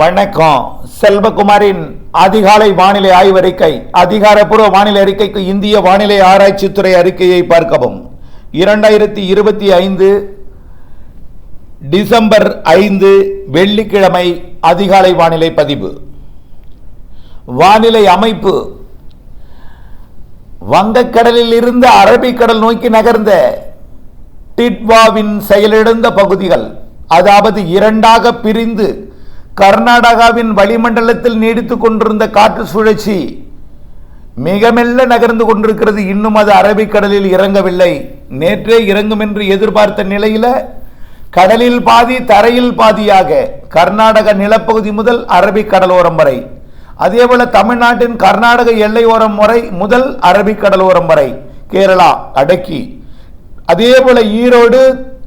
வணக்கம். செல்வகுமாரின் அதிகாலை வானிலை ஆய்வறிக்கை அதிகாரப்பூர்வ வானிலை அறிக்கைக்கு இந்திய வானிலை ஆராய்ச்சித்துறை அறிக்கையை பார்க்கவும். இரண்டாயிரத்தி இருபத்தி ஐந்து டிசம்பர் ஐந்து வெள்ளிக்கிழமை அதிகாலை வானிலை பதிவு. வானிலை அமைப்பு. வங்கக்கடலில் இருந்து அரபிக்கடல் நோக்கி நகர்ந்த டிட்வாவின் செயலிழந்த பகுதிகள் அதாவது இரண்டாக பிரிந்து கர்நாடகாவின் வளிமண்டலத்தில் நீடித்துக் கொண்டிருந்த காற்று சுழற்சி மிக மெல்ல நகர்ந்து கொண்டிருக்கிறது. இன்னும் அது அரபிக்கடலில் இறங்கவில்லை. நேற்றே இறங்கும் என்று எதிர்பார்த்த நிலையில கடலில் பாதி தரையில் பாதியாக கர்நாடக நிலப்பகுதி முதல் அரபிக் கடலோரம் வரை அதேபோல தமிழ்நாட்டின் கர்நாடக எல்லையோரம் வரை முதல் அரபிக் கடலோரம் வரை கேரளா அடக்கி. அதேபோல ஈரோடு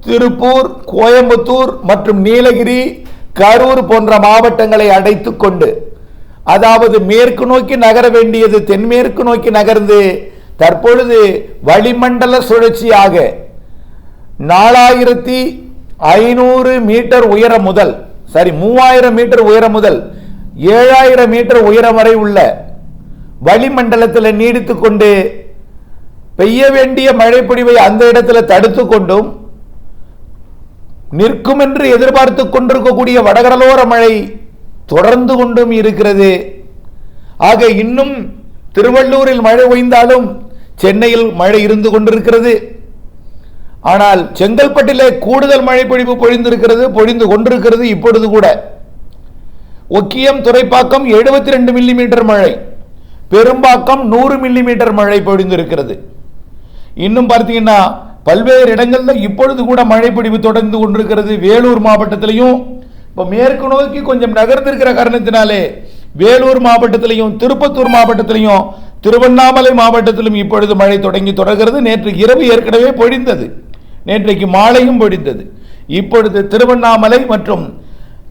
திருப்பூர் கோயம்புத்தூர் மற்றும் நீலகிரி கரூர் போன்ற மாவட்டங்களை அடைத்து கொண்டு அதாவது மேற்கு நோக்கி நகர வேண்டியது தென்மேற்கு நோக்கி நகர்ந்து தற்பொழுது வளிமண்டல சுழற்சியாக நாலாயிரத்தி ஐநூறு மீட்டர் உயரம் முதல் சாரி மூவாயிரம் மீட்டர் உயரம் முதல் ஏழாயிரம் மீட்டர் உயரம் வரை உள்ள வளிமண்டலத்தில் நீடித்துக்கொண்டு பெய்ய வேண்டிய மழைப்பொழிவை அந்த இடத்துல தடுத்து கொண்டும் நிற்கும் என்று எதிர்பார்த்து கொண்டிருக்கக்கூடிய வடகடலோர மழை தொடர்ந்து கொண்டும் இருக்கிறது. ஆக இன்னும் திருவள்ளூரில் மழை ஓய்ந்தாலும் சென்னையில் மழை இருந்து கொண்டிருக்கிறது. ஆனால் செங்கல்பட்டிலே கூடுதல் மழை பொழிவு பொழிந்திருக்கிறது பொழிந்து கொண்டிருக்கிறது இப்பொழுது கூட. ஒக்கியம் துறைப்பாக்கம் எழுபத்தி ரெண்டு மில்லிமீட்டர் மழை பெரும்பாக்கம் நூறு மில்லிமீட்டர் மழை பொழிந்திருக்கிறது. இன்னும் பார்த்தீங்கன்னா பல்வேறு இடங்களில் இப்பொழுது கூட மழை தொடர்ந்து கொண்டிருக்கிறது. வேலூர் மாவட்டத்திலையும் இப்போ மேற்கு நோக்கி கொஞ்சம் நகர்ந்திருக்கிற காரணத்தினாலே வேலூர் மாவட்டத்திலையும் திருப்பத்தூர் மாவட்டத்திலையும் திருவண்ணாமலை மாவட்டத்திலும் இப்பொழுது மழை தொடங்கி தொடர்கிறது. நேற்று இரவு ஏற்கனவே பொழிந்தது. நேற்றைக்கு மாலையும் பொழிந்தது. இப்பொழுது திருவண்ணாமலை மற்றும்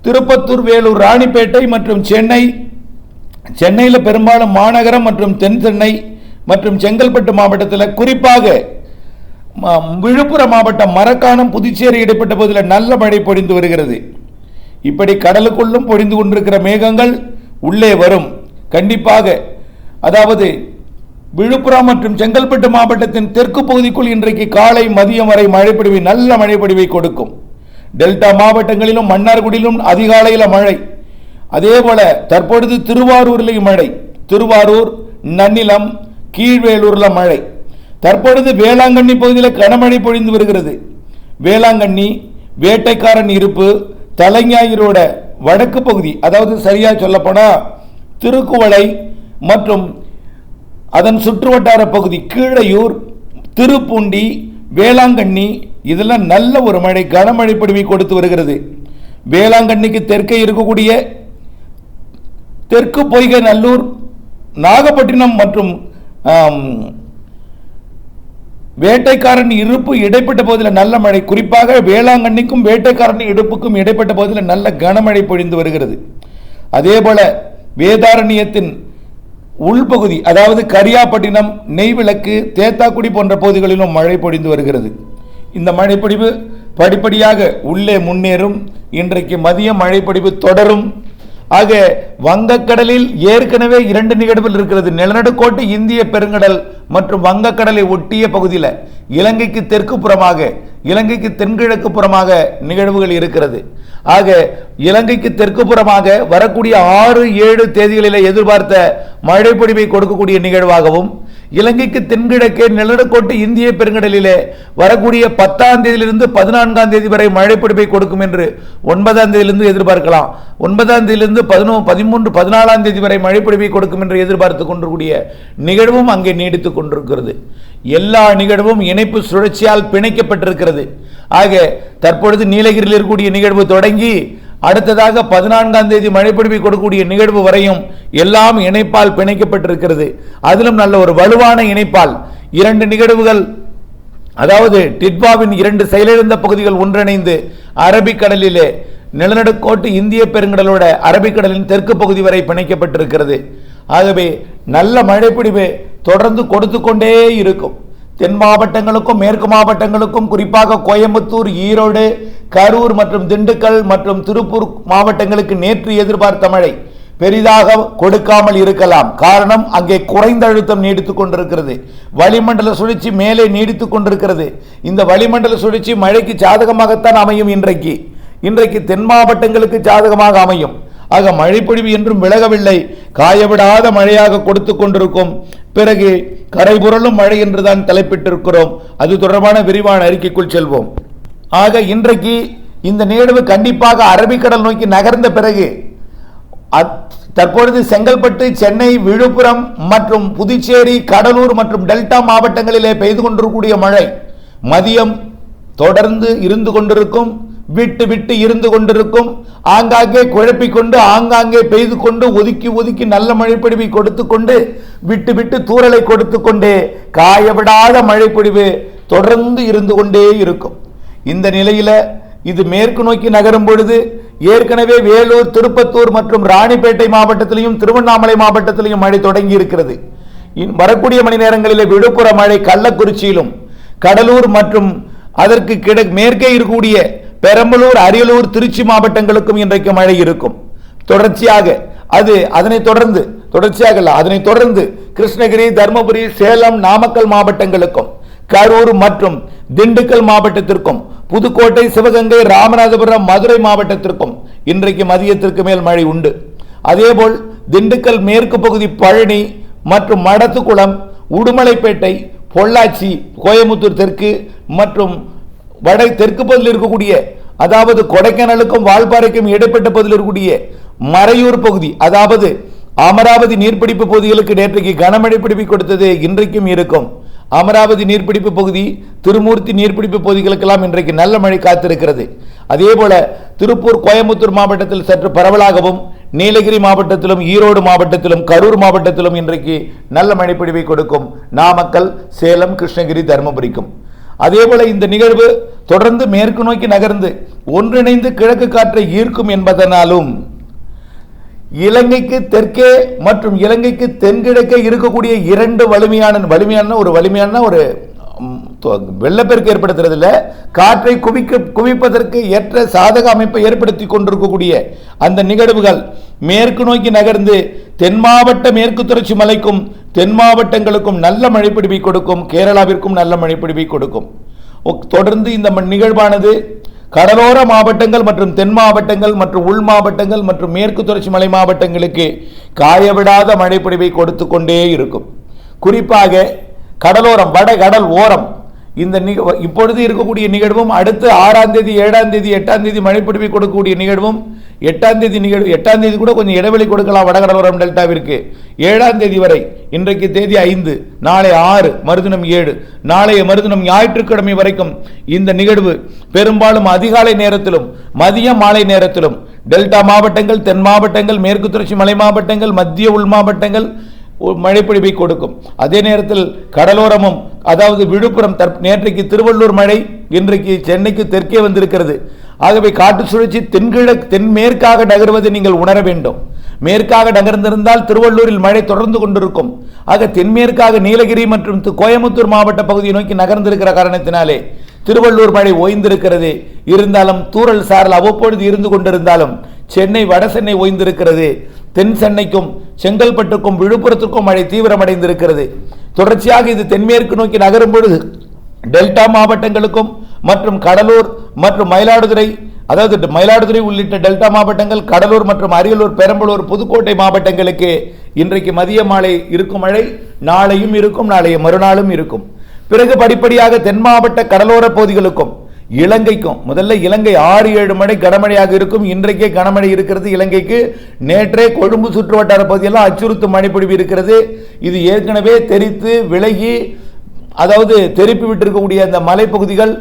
திருப்பத்தூர் வேலூர் ராணிப்பேட்டை மற்றும் சென்னை சென்னையில் பெரும்பாலும் மாநகரம் மற்றும் தென் சென்னை மற்றும் செங்கல்பட்டு மாவட்டத்தில் குறிப்பாக விழுப்புரம் மாவட்டம் மரக்காணம் புதுச்சேரி இடைப்பட்ட பகுதியில் நல்ல மழை பொழிந்து வருகிறது. இப்படி கடலுக்குள்ளும் பொழிந்து கொண்டிருக்கிற மேகங்கள் உள்ளே வரும். கண்டிப்பாக அதாவது விழுப்புரம் மற்றும் செங்கல்பட்டு மாவட்டத்தின் தெற்கு பகுதிக்குள் இன்றைக்கு காலை மதியம் வரை மழைப்பொழிவை நல்ல மழைப்பொழிவை கொடுக்கும். டெல்டா மாவட்டங்களிலும் மன்னார்குடியிலும் அதிகாலையில் மழை. அதேபோல தற்பொழுது திருவாரூர்லேயும் மழை. திருவாரூர் நன்னிலம் கீழ்வேலூரில் மழை. தற்பொழுது வேளாங்கண்ணி பகுதியில் கனமழை பொழிந்து வருகிறது. வேளாங்கண்ணி வேட்டைக்காரன் இருப்பு தலைஞாயிரோட வடக்கு பகுதி அதாவது சரியாக சொல்லப்போனால் திருக்குவளை மற்றும் அதன் சுற்றுவட்டார பகுதி கீழையூர் திருப்பூண்டி வேளாங்கண்ணி இதெல்லாம் நல்ல ஒரு மழை கனமழை பொழிவை கொடுத்து வருகிறது. வேளாங்கண்ணிக்கு தெற்கே இருக்கக்கூடிய தெற்கு பொய்கை நல்லூர் நாகப்பட்டினம் மற்றும் வேட்டைக்காரன் இருப்பு இடைப்பட்ட பகுதியில் நல்ல மழை. குறிப்பாக வேளாங்கண்ணிக்கும் வேட்டைக்காரன் இடுப்புக்கும் இடைப்பட்ட பகுதியில் நல்ல கனமழை பொழிந்து வருகிறது. அதேபோல வேதாரண்யத்தின் உள்பகுதி அதாவது கரியாப்பட்டினம் நெய்விளக்கு தேத்தாக்குடி போன்ற பகுதிகளிலும் மழை பொழிந்து வருகிறது. இந்த மழைப்பொழிவு படிப்படியாக உள்ளே முன்னேறும். இன்றைக்கு மதிய மழைப்பொழிவு தொடரும். ஆக வங்கக்கடலில் ஏற்கனவே இரண்டு நிகழ்வுகள் இருக்கிறது. நிலநடுக்கோட்டு இந்திய பெருங்கடல் மற்றும் வங்கக்கடலை ஒட்டிய பகுதியில் இலங்கைக்கு தெற்கு புறமாக இலங்கைக்கு தென்கிழக்கு புறமாக நிகழ்வுகள் இருக்கிறது. ஆக இலங்கைக்கு தெற்கு புறமாக வரக்கூடிய ஆறு ஏழு தேதிகளில் எதிர்பார்த்த மழைப்பொழிவை கொடுக்கக்கூடிய நிகழ்வாகவும் இலங்கைக்கு தென்கிழக்கே நிலநடுக்கோட்டு இந்திய பெருங்கடலிலே வரக்கூடிய பத்தாம் தேதியிலிருந்து பதினான்காம் தேதி வரை மழைப்பிடிப்பை கொடுக்கும் என்று ஒன்பதாம் தேதியிலிருந்து எதிர்பார்க்கலாம். ஒன்பதாம் தேதியிலிருந்து பதினோ பதிமூன்று பதினாலாம் தேதி வரை மழைப்பிடிப்பை கொடுக்கும் என்று எதிர்பார்த்து கொண்டிருக்கூடிய நிகழ்வும் அங்கே நீடித்துக் கொண்டிருக்கிறது. எல்லா நிகழ்வும் இணைப்பு சுழற்சியால் பிணைக்கப்பட்டிருக்கிறது. ஆக தற்பொழுது நீலகிரியில் இருக்கக்கூடிய நிகழ்வு தொடங்கி அடுத்ததாக பதினான்காம் தேதி மழைப்பிடிப்பு கொடுக்கக்கூடிய நிகழ்வு வரையும் எல்லாம் இணைப்பால் பிணைக்கப்பட்டிருக்கிறது. அதிலும் நல்ல ஒரு வலுவான இணைப்பால் இரண்டு நிகழ்வுகள் அதாவது டிட்வாவின் இரண்டு செயலிழந்த பகுதிகள் ஒன்றிணைந்து அரபிக்கடலிலே நிலநடுக்கோட்டு இந்திய பெருங்கடலோட அரபிக்கடலின் தெற்கு பகுதி வரை பிணைக்கப்பட்டிருக்கிறது. ஆகவே நல்ல மழைப்பிடிவு தொடர்ந்து கொடுத்து கொண்டே இருக்கும். தென் மாவட்டங்களுக்கும் மேற்கு மாவட்டங்களுக்கும் குறிப்பாக கோயம்புத்தூர் ஈரோடு கரூர் மற்றும் திண்டுக்கல் மற்றும் திருப்பூர் மாவட்டங்களுக்கு நேற்று எதிர்பார்த்த மழை பெரிதாக கொடுக்காமல் இருக்கலாம். காரணம் அங்கே குறைந்த அழுத்தம் நீடித்துக் கொண்டிருக்கிறது. வளிமண்டல சுழற்சி மேலே நீடித்துக் கொண்டிருக்கிறது. இந்த வளிமண்டல சுழற்சி மழைக்கு சாதகமாகத்தான் அமையும் இன்றைக்கு. இன்றைக்கு தென் மாவட்டங்களுக்கு சாதகமாக அமையும். ஆக மழைப்பொழிவு என்றும் விலகவில்லை. காயவிடாத மழையாக கொடுத்து கொண்டிருக்கும். பிறகு கரைபுரளும் மழை என்றுதான் தலைப்பிட்டிருக்கிறோம். அது தொடர்பான விரிவான அறிக்கைக்குள் செல்வோம். ஆக இன்றைக்கு இந்த நிகழ்வு கண்டிப்பாக அரபிக்கடல் நோக்கி நகர்ந்த பிறகு அத்- தற்பொழுது செங்கல்பட்டு சென்னை விழுப்புரம் மற்றும் புதுச்சேரி கடலூர் மற்றும் டெல்டா மாவட்டங்களிலே பெய்து கொண்டிருக்கக்கூடிய மழை மதியம் தொடர்ந்து இருந்து கொண்டிருக்கும் விட்டு விட்டு இருந்து கொண்டிருக்கும். ஆங்காங்கே குழப்பிக்கொண்டு ஆங்காங்கே பெய்து கொண்டு ஒதுக்கி ஒதுக்கி நல்ல மழைப்பொழிவை கொடுத்து கொண்டு விட்டு விட்டு தூறலை கொடுத்து கொண்டே காயவிடாத மழைப்பொழிவு தொடர்ந்து இருந்து கொண்டே இருக்கும். இந்த நிலையில் இது மேற்கு நோக்கி நகரும் பொழுது ஏற்கனவே வேலூர் திருப்பத்தூர் மற்றும் ராணிப்பேட்டை மாவட்டத்திலையும் திருவண்ணாமலை மாவட்டத்திலையும் மழை தொடங்கி இருக்கிறது இன் வரக்கூடிய மணி நேரங்களில் விழுப்புரம் மழை கள்ளக்குறிச்சியிலும் கடலூர் மற்றும் அதற்கு கிட மேற்கே இருக்கக்கூடிய பெரம்பலூர் அரியலூர் திருச்சி மாவட்டங்களுக்கும் இன்றைக்கு மழை இருக்கும். தொடர்ச்சியாக அது அதனை தொடர்ந்து தொடர்ச்சியாக அதனை தொடர்ந்து கிருஷ்ணகிரி தருமபுரி சேலம் நாமக்கல் மாவட்டங்களுக்கும் கரூர் மற்றும் திண்டுக்கல் மாவட்டத்திற்கும் புதுக்கோட்டை சிவகங்கை ராமநாதபுரம் மதுரை மாவட்டத்திற்கும் இன்றைக்கு மதியத்திற்கு மேல் மழை உண்டு. அதேபோல் திண்டுக்கல் மேற்கு பகுதி பழனி மற்றும் மடத்துக்குளம் உடுமலைப்பேட்டை பொள்ளாச்சி கோயமுத்தூர் தெற்கு மற்றும் வட தெற்கு பகுதியில் இருக்கக்கூடிய அதாவது கொடைக்கானலுக்கும் வால்பாறைக்கும் இடைப்பட்ட பகுதியில் இருக்கக்கூடிய மறையூர் பகுதி அதாவது அமராவதி நீர்பிடிப்பு பகுதிகளுக்கு நேற்றைக்கு கனமழை பிடிப்பு கொடுத்தது இன்றைக்கும் இருக்கும். அமராவதி நீர்பிடிப்பு பகுதி திருமூர்த்தி நீர்பிடிப்பு பகுதிகளுக்கெல்லாம் இன்றைக்கு நல்ல மழை காத்திருக்கிறது. அதே போல திருப்பூர் கோயம்புத்தூர் மாவட்டத்தில் சற்று பரவலாகவும் நீலகிரி மாவட்டத்திலும் ஈரோடு மாவட்டத்திலும் கரூர் மாவட்டத்திலும் இன்றைக்கு நல்ல மழைப்பொழிவை கொடுக்கும் நாமக்கல் சேலம் கிருஷ்ணகிரி தருமபுரிக்கும். அதேபோல இந்த நிகழ்வு தொடர்ந்து மேற்கு நோக்கி நகர்ந்து ஒன்றிணைந்து கிழக்கு காற்றை ஈர்க்கும் என்பதனாலும் இலங்கைக்கு தெற்கே மற்றும் இலங்கைக்கு தென்கிழக்கே இருக்கக்கூடிய இரண்டு வலிமையான வலிமையான ஒரு வலிமையான ஒரு தொ- வெள்ளப்பெருக்கு ஏற்படுத்துறதுல காற்றை குவிக்க குவிப்பதற்கு ஏற்ற சாதக அமைப்பை ஏற்படுத்தி கொண்டிருக்கக்கூடிய அந்த நிகழ்வுகள் மேற்கு நோக்கி நகர்ந்து தென் மாவட்ட மேற்கு தொடர்ச்சி மலைக்கும் தென் மாவட்டங்களுக்கும் நல்ல மழைப்பிடிவை கொடுக்கும் கேரளாவிற்கும் நல்ல மழைப்பிடிவை கொடுக்கும். தொடர்ந்து இந்த நிகழ்வானது கடலோர மாவட்டங்கள் மற்றும் தென் மாவட்டங்கள் மற்றும் உள் மாவட்டங்கள் மற்றும் மேற்கு தொடர்ச்சி மலை மாவட்டங்களுக்கு காயவிடாத மழைப்பொழிவை கொடுத்து கொண்டே இருக்கும். குறிப்பாக கடலோரம் வட கடல் ஓரம். இந்த நிக- இப்பொழுது இருக்கக்கூடிய நிகழ்வும் அடுத்து ஆறாம் தேதி ஏழாம் தேதி எட்டாம் தேதி மழைப்பொழிவை கொடுக்கக்கூடிய நிகழ்வும் எட்டாம் தேதி நிகழ்வு எட்டாம் தேதி கூட கொஞ்சம் இடைவெளி கொடுக்கலாம் வடகடலோரம் டெல்டாவிற்கு. ஏழாம் தேதி வரை இன்றைக்கு தேதி ஐந்து நாளை ஆறு மறுதினம் ஏழு நாளைய மறுதினம் ஞாயிற்றுக்கிழமை வரைக்கும் இந்த நிகழ்வு பெரும்பாலும் அதிகாலை நேரத்திலும் மதிய மாலை நேரத்திலும் டெல்டா மாவட்டங்கள் தென் மாவட்டங்கள் மேற்கு தொடர்ச்சி மலை மாவட்டங்கள் மத்திய உள் மாவட்டங்கள் மழைப்பொழிவை கொடுக்கும். அதே நேரத்தில் கடலோரமும் அதாவது விழுப்புரம் தற் நேற்றைக்கு திருவள்ளூர் மழை இன்றைக்கு சென்னைக்கு தெற்கே வந்திருக்கிறது. ஆகவே காற்று சுழற்சி தென்கிழக்கு தென்மேற்காக நகர்வதை நீங்கள் உணர வேண்டும். மேற்காக நகர்ந்திருந்தால் திருவள்ளூரில் மழை தொடர்ந்து கொண்டிருக்கும். ஆக தென்மேற்காக நீலகிரி மற்றும் கோயம்புத்தூர் மாவட்ட பகுதியை நோக்கி நகர்ந்திருக்கிற காரணத்தினாலே திருவள்ளூர் மழை ஓய்ந்திருக்கிறது. இருந்தாலும் தூரல் சாரல் அவ்வப்பொழுது இருந்து கொண்டிருந்தாலும் சென்னை வட சென்னை ஓய்ந்திருக்கிறது. தென் சென்னைக்கும் செங்கல்பட்டுக்கும் விழுப்புரத்துக்கும் மழை தீவிரமடைந்திருக்கிறது. தொடர்ச்சியாக இது தென்மேற்கு நோக்கி நகரும் பொழுது டெல்டா மாவட்டங்களுக்கும் மற்றும் கடலூர் மற்றும் மயிலாடுதுறை அதாவது மயிலாடுதுறை உள்ளிட்ட டெல்டா மாவட்டங்கள் கடலூர் மற்றும் அரியலூர் பெரம்பலூர் புதுக்கோட்டை மாவட்டங்களுக்கு இன்றைக்கு மதிய மாலை இருக்கும் மழை நாளையும் இருக்கும் நாளைய மறுநாளும் இருக்கும். பிறகு படிப்படியாக தென் மாவட்ட கடலோர பகுதிகளுக்கும் இலங்கைக்கும் முதல்ல இலங்கை ஆறு ஏழு மழை கனமழையாக இருக்கும் இன்றைக்கே கனமழை இருக்கிறது இலங்கைக்கு. நேற்றே கொழும்பு சுற்று வட்டார பகுதியெல்லாம் அச்சுறுத்தும் மழைப்பொழிவு இருக்கிறது. இது ஏற்கனவே தெரித்து விலகி அதாவது தெரிப்பி விட்டிருக்கக்கூடிய அந்த மலைப்பகுதிகள்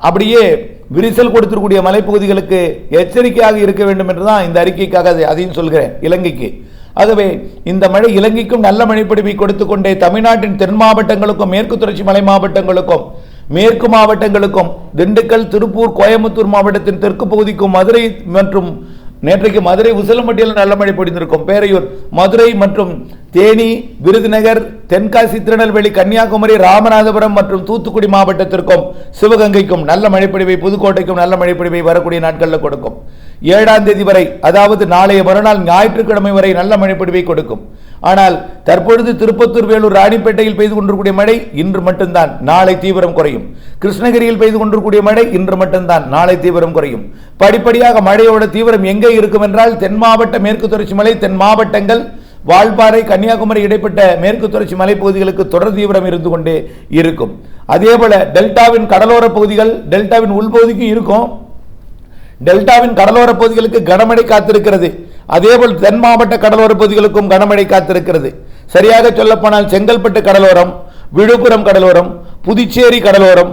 அப்படியே விரிசல் கொடுத்திருக்கூடிய மலைப்பகுதிகளுக்கு எச்சரிக்கையாக இருக்க வேண்டும் என்று தான் இந்த அறிக்கைக்காக அதையும் சொல்கிறேன் இலங்கைக்கு. ஆகவே இந்த மழை இலங்கைக்கும் நல்ல மழைப்பொழிவை கொடுத்து கொண்டே தமிழ்நாட்டின் தென் மாவட்டங்களுக்கும் மேற்கு தொடர்ச்சி மலை மாவட்டங்களுக்கும் மேற்கு மாவட்டங்களுக்கும் திண்டுக்கல் திருப்பூர் கோயம்புத்தூர் மாவட்டத்தின் தெற்கு பகுதிக்கும் மதுரை மற்றும் நேற்றைக்கு மதுரை உசிலம்பட்டியில் நல்ல மழை பொழிந்திருக்கும் பேரையூர் மதுரை மற்றும் தேனி விருதுநகர் தென்காசி திருநெல்வேலி கன்னியாகுமரி ராமநாதபுரம் மற்றும் தூத்துக்குடி மாவட்டத்திற்கும் சிவகங்கைக்கும் நல்ல மழைப்பொழிவை புதுக்கோட்டைக்கும் நல்ல மழைப்பொழிவை வரக்கூடிய நாட்களில் கொடுக்கும். ஏழாம் தேதி வரை அதாவது நாளைய மறுநாள் ஞாயிற்றுக்கிழமை வரை நல்ல மழைப்பொழிவை கொடுக்கும். ஆனால் தற்பொழுது திருப்பத்தூர் வேலூர் ராணிப்பேட்டையில் பெய்து கொண்டிருக்கூடிய மழை இன்று மட்டும்தான். நாளை தீவிரம் குறையும். கிருஷ்ணகிரியில் பெய்து கொண்டிருக்கூடிய மழை இன்று மட்டும்தான். நாளை தீவிரம் குறையும். படிப்படியாக மழையோட தீவிரம் எங்கே இருக்கும் என்றால் தென் மாவட்ட மேற்கு தொடர்ச்சி மலை தென் மாவட்டங்கள் வால்பாறை கன்னியாகுமரி இடைப்பட்ட மேற்கு தொடர்ச்சி மலைப்பகுதிகளுக்கு தொடர் தீவிரம் இருந்து கொண்டே இருக்கும். அதே போல டெல்டாவின் கடலோர பகுதிகள் டெல்டாவின் உள்பகுதிக்கும் இருக்கும். டெல்டாவின் கடலோர பகுதிகளுக்கு கனமழை காத்திருக்கிறது. அதேபோல் தென் மாவட்ட கடலோர பகுதிகளுக்கும் கனமழை காத்திருக்கிறது. சரியாக சொல்லப்போனால் செங்கல்பட்டு கடலோரம் விழுப்புரம் கடலோரம் புதுச்சேரி கடலோரம்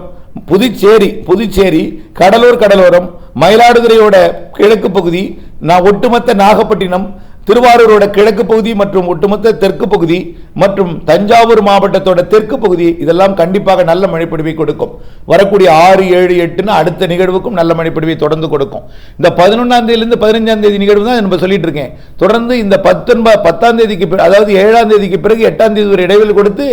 புதுச்சேரி புதுச்சேரி கடலூர் கடலோரம் மயிலாடுதுறையோட கிழக்கு பகுதி நான் ஒட்டுமொத்த நாகப்பட்டினம் திருவாரூரோட கிழக்கு பகுதி மற்றும் ஒட்டுமொத்த தெற்கு பகுதி மற்றும் தஞ்சாவூர் மாவட்டத்தோட தெற்கு பகுதி இதெல்லாம் கண்டிப்பாக நல்ல மழைப்பொழிவை கொடுக்கும். வரக்கூடிய ஆறு ஏழு எட்டுன்னு அடுத்த நிகழ்வுக்கும் நல்ல மழைப்பொழிவை தொடர்ந்து கொடுக்கும். இந்த பதினொன்றாம் தேதியிலிருந்து பதினஞ்சாம் தேதி நிகழ்வு தான் நம்ம சொல்லிட்டு இருக்கேன். தொடர்ந்து இந்த பத்தொன்பது பத்தாம் தேதிக்கு அதாவது ஏழாம் தேதிக்கு பிறகு எட்டாம் தேதி ஒரு இடைவெளி கொடுத்து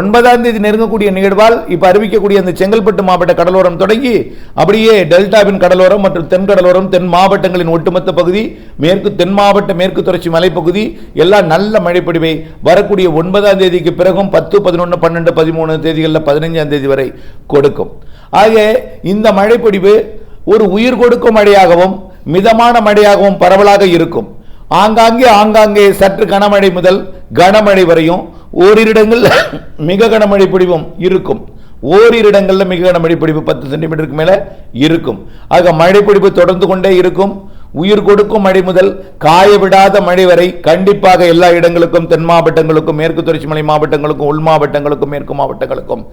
ஒன்பதாம் தேதி நெருங்கக்கூடிய நிகழ்வால் இப்ப அறிவிக்கக்கூடிய அந்த செங்கல்பட்டு மாவட்ட கடலோரம் தொடங்கி அப்படியே டெல்டாவின் கடலோரம் மற்றும் தென் கடலோரம் தென் மாவட்டங்களின் ஒட்டுமொத்த பகுதி மேற்கு தென் மாவட்ட மேற்கு தொடர்ச்சி மலைப்பகுதி எல்லாம் நல்ல மழைப்பொழிவை வரக்கூடிய ஒன்பதாம் தேதிக்கு பிறகும் பத்து பதினொன்று பன்னெண்டு பதிமூணு தேதிகளில் பதினைஞ்சாம் தேதி வரை கொடுக்கும். ஆக இந்த மழைப்பொழிவு ஒரு உயிர் கொடுக்கும் மழையாகவும் மிதமான மழையாகவும் பரவலாக இருக்கும். ஆங்காங்கே ஆங்காங்கே சற்று கனமழை முதல் கனமழை வரையும் ஓரிரு இடங்களில் மிக கனமழை பிடிவும் இருக்கும். ஓரிரு இடங்களில் மிக கனமழை பிடிப்பு பத்து சென்டிமீட்டருக்கு மேலே இருக்கும். ஆக மழை தொடர்ந்து கொண்டே இருக்கும். உயிர் கொடுக்கும் மழை முதல் காய விடாத மழை வரை கண்டிப்பாக எல்லா இடங்களுக்கும் தென் மாவட்டங்களுக்கும் மேற்கு தொடர்ச்சி மலை மாவட்டங்களுக்கும் உள் மாவட்டங்களுக்கும் மேற்கு மாவட்டங்களுக்கும்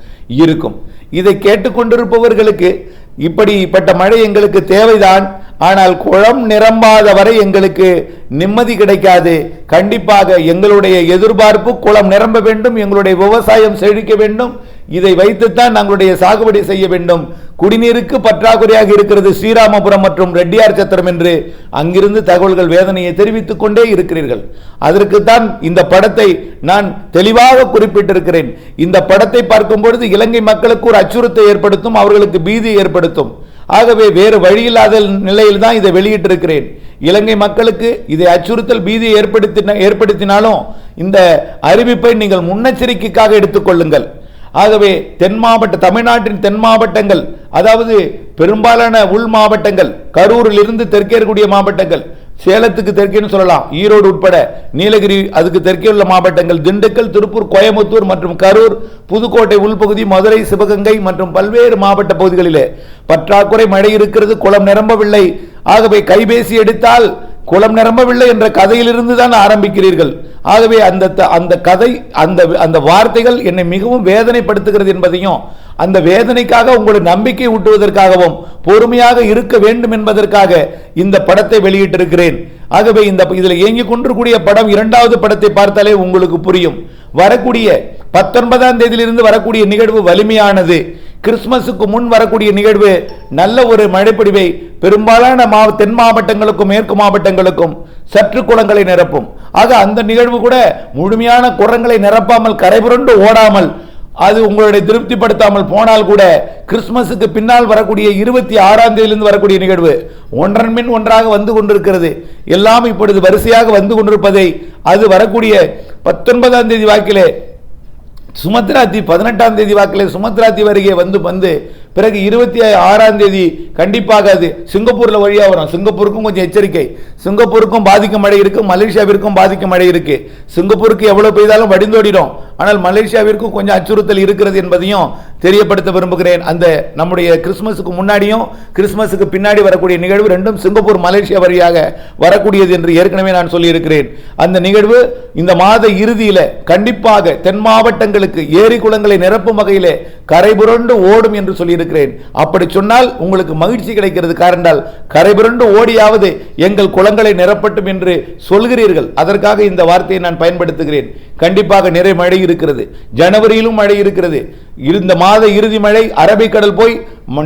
இருக்கும். இதை கேட்டுக்கொண்டிருப்பவர்களுக்கு இப்படிப்பட்ட மழை எங்களுக்கு தேவைதான். ஆனால் குளம் நிரம்பாத வரை எங்களுக்கு நிம்மதி கிடைக்காது. கண்டிப்பாக எங்களுடைய எதிர்பார்ப்பு குளம் நிரம்ப வேண்டும் எங்களுடைய விவசாயம் செழிக்க வேண்டும். இதை வைத்துத்தான் நாங்களுடைய சாகுபடி செய்ய வேண்டும். குடிநீருக்கு பற்றாக்குறையாக இருக்கிறது ஸ்ரீராமபுரம் மற்றும் ரெட்டியார் சத்திரம் என்று அங்கிருந்து தகவல்கள் வேதனையை தெரிவித்துக் கொண்டே இருக்கிறீர்கள். அதற்குத்தான் இந்த படத்தை நான் தெளிவாக குறிப்பிட்டிருக்கிறேன். இந்த படத்தை பார்க்கும் பொழுது இலங்கை மக்களுக்கு ஒரு அச்சுறுத்தை ஏற்படுத்தும் அவர்களுக்கு பீதி ஏற்படுத்தும். ஆகவே வேறு வழியில்லாத நிலையில் தான் இதை வெளியிட்டிருக்கிறேன். இலங்கை மக்களுக்கு இதை அச்சுறுத்தல் பீதியை ஏற்படுத்தின ஏற்படுத்தினாலும் இந்த அறிவிப்பை நீங்கள் முன்னெச்சரிக்கைக்காக எடுத்துக்கொள்ளுங்கள் ஆகவே தென் மாவட்ட தமிழ்நாட்டின் தென் மாவட்டங்கள் அதாவது பெரும்பாலான உள் மாவட்டங்கள் கரூரில் இருந்து தெற்கே இருக்கக்கூடிய மாவட்டங்கள் சேலத்துக்கு தெற்கேன்னு சொல்லலாம் ஈரோடு உட்பட நீலகிரி அதுக்கு தெற்கே உள்ள மாவட்டங்கள் திண்டுக்கல் திருப்பூர் கோயம்புத்தூர் மற்றும் கரூர் புதுக்கோட்டை உள்பகுதி மதுரை சிவகங்கை மற்றும் பல்வேறு மாவட்ட பகுதிகளிலே பற்றாக்குறை மழை இருக்கிறது குளம் நிரம்பவில்லை. ஆகவே கைபேசி எடுத்தால் குளம் நிரம்பவில்லை என்ற கதையிலிருந்து தான் ஆரம்பிக்கிறீர்கள். ஆகவே அந்த த- அந்த கதை அந்த அந்த வார்த்தைகள் என்னை மிகவும் வேதனைப்படுத்துகிறது என்பதையும் அந்த வேதனைக்காக உங்களுடைய நம்பிக்கை ஊட்டுவதற்காகவும் பொறுமையாக இருக்க வேண்டும் என்பதற்காக இந்த படத்தை வெளியிட்டிருக்கிறேன். ஆகவே இந்த இதில் இயங்கிக் கொண்டிருக்கூடிய படம் இரண்டாவது படத்தை பார்த்தாலே உங்களுக்கு புரியும். வரக்கூடிய பத்தொன்பதாம் தேதியிலிருந்து வரக்கூடிய நிகழ்வு வலிமையானது. கிறிஸ்மஸுக்கு முன் வரக்கூடிய நிகழ்வு நல்ல ஒரு மழைப்பொழிவை பெரும்பாலான மா தென் மாவட்டங்களுக்கும் மேற்கு மாவட்டங்களுக்கும் சற்று குளங்களை நிரப்பும். ஆக அந்த நிகழ்வு கூட முழுமையான குரங்களை நிரப்பாமல் கரைபுரண்டு ஓடாமல் அது உங்களுடைய திருப்திப்படுத்தாமல் போனால் கூட கிறிஸ்மஸுக்கு பின்னால் வரக்கூடிய இருபத்தி ஆறாம் தேதியிலிருந்து வரக்கூடிய நிகழ்வு ஒன்றன் மின் ஒன்றாக வந்து கொண்டிருக்கிறது. எல்லாம் இப்பொழுது வரிசையாக வந்து கொண்டிருப்பதை அது வரக்கூடிய பத்தொன்பதாம் தேதி வாக்கிலே சுமத்ரா தீ பதினெட்டாம் தேதி வாக்கில் சுமத்ரா தீ வருகை வந்து வந்து பிறகு இருபத்தி ஆறாம் தேதி கண்டிப்பாக அது சிங்கப்பூரில் வழியாக வரும். சிங்கப்பூருக்கும் கொஞ்சம் எச்சரிக்கை. சிங்கப்பூருக்கும் பாதிக்கும் மழை இருக்குது மலேசியாவிற்கும் பாதிக்கும் மழை இருக்குது சிங்கப்பூருக்கு எவ்வளோ பெய்தாலும் வடிந்தோடிடும். ஆனால் மலேசியாவிற்கும் கொஞ்சம் அச்சுறுத்தல் இருக்கிறது என்பதையும் தெரியப்படுத்த விரும்புகிறேன். அந்த நம்முடைய கிறிஸ்துமஸுக்கு முன்னாடியும் கிறிஸ்துமஸுக்கு பின்னாடி வரக்கூடிய நிகழ்வு ரெண்டும் சிங்கப்பூர் மலேசியா வழியாக வரக்கூடியது என்று ஏற்கனவே நான் சொல்லியிருக்கிறேன். அந்த நிகழ்வு இந்த மாத இறுதியில் கண்டிப்பாக தென் மாவட்டங்களுக்கு ஏரி குளங்களை நிரப்பும் வகையில் கரைபுரண்டு ஓடும் என்று சொல்லியிருக்கிறேன். அப்படி சொன்னால் உங்களுக்கு மகிழ்ச்சி கிடைக்கிறது. காரணால் கரைபுரண்டு ஓடியாவது எங்கள் குளங்களை நிரப்பட்டும் என்று சொல்கிறீர்கள். அதற்காக இந்த வார்த்தையை நான் பயன்படுத்துகிறேன். கண்டிப்பாக நிறை மழை இருக்கிறது. ஜனவரியிலும் மழை இருக்கிறது. இந்த மாத இறுதி மழை அரபிக்கடல் போய்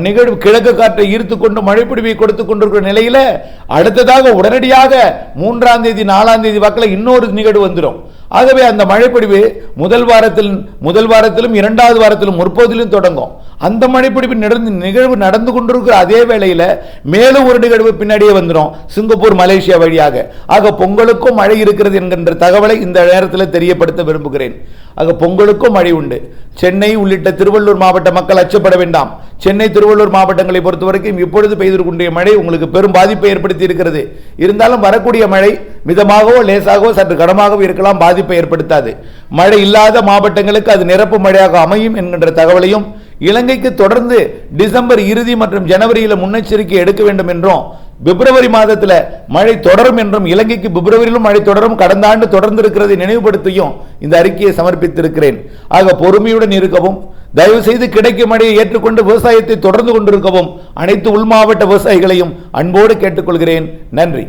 நிகழ்வு கிழக்கு காற்றை ஈர்த்து கொண்டு மழைப்பிடிவை கொடுத்து கொண்டிருக்கிற நிலையில் அடுத்ததாக உடனடியாக மூன்றாம் தேதி நாலாம் தேதி வாக்கில் இன்னொரு நிகழ்வு வந்துடும் ஆகவே அந்த மழைப்பிடிவு முதல் வாரத்தில் முதல் வாரத்திலும் இரண்டாவது வாரத்திலும் முற்போதிலும் தொடங்கும். அந்த மழைப்பிடிப்பு நடந்து நிகழ்வு நடந்து கொண்டிருக்கிற அதே வேளையில் மேலும் ஒரு நிகழ்வு பின்னாடியே வந்துடும் சிங்கப்பூர் மலேசியா வழியாக. ஆக பொங்கலுக்கும் மழை இருக்கிறது என்கின்ற தகவலை இந்த நேரத்தில் தெரியப்படுத்த விரும்புகிறேன். ஆக பொங்கலுக்கும் மழை உண்டு. சென்னை உள்ளிட்ட திருவள்ளூர் மாவட்ட மக்கள் அச்சப்பட வேண்டாம். சென்னை திருவள்ளூர் மாவட்டங்களை பொறுத்தவரைக்கும் இப்பொழுது பெய்திருக்கின்ற மழை உங்களுக்கு பெரும் பாதிப்பை ஏற்படுத்தி இருக்கிறது. இருந்தாலும் வரக்கூடிய மழை மிதமாகவோ லேசாகவோ சற்று கனமாகவோ இருக்கலாம் பாதிப்பை ஏற்படுத்தாது. மழை இல்லாத மாவட்டங்களுக்கு அது நிரப்பு மழையாக அமையும் என்கின்ற தகவலையும் இலங்கைக்கு தொடர்ந்து டிசம்பர் இறுதி மற்றும் ஜனவரியில் முன்னெச்சரிக்கை எடுக்க வேண்டும் என்றும் பிப்ரவரி மாதத்தில் மழை தொடரும் என்றும் இலங்கைக்கு பிப்ரவரியிலும் மழை தொடரும் கடந்த ஆண்டு தொடர்ந்து இருக்கிறதை நினைவுபடுத்தியும் இந்த அறிக்கையை சமர்ப்பித்திருக்கிறேன். ஆக பொறுமையுடன் இருக்கவும் தயவு செய்து கிடைக்கும் மழையை ஏற்றுக்கொண்டு விவசாயத்தை தொடர்ந்து கொண்டிருக்கவும் அனைத்து உள் மாவட்ட விவசாயிகளையும் அன்போடு கேட்டுக்கொள்கிறேன். நன்றி.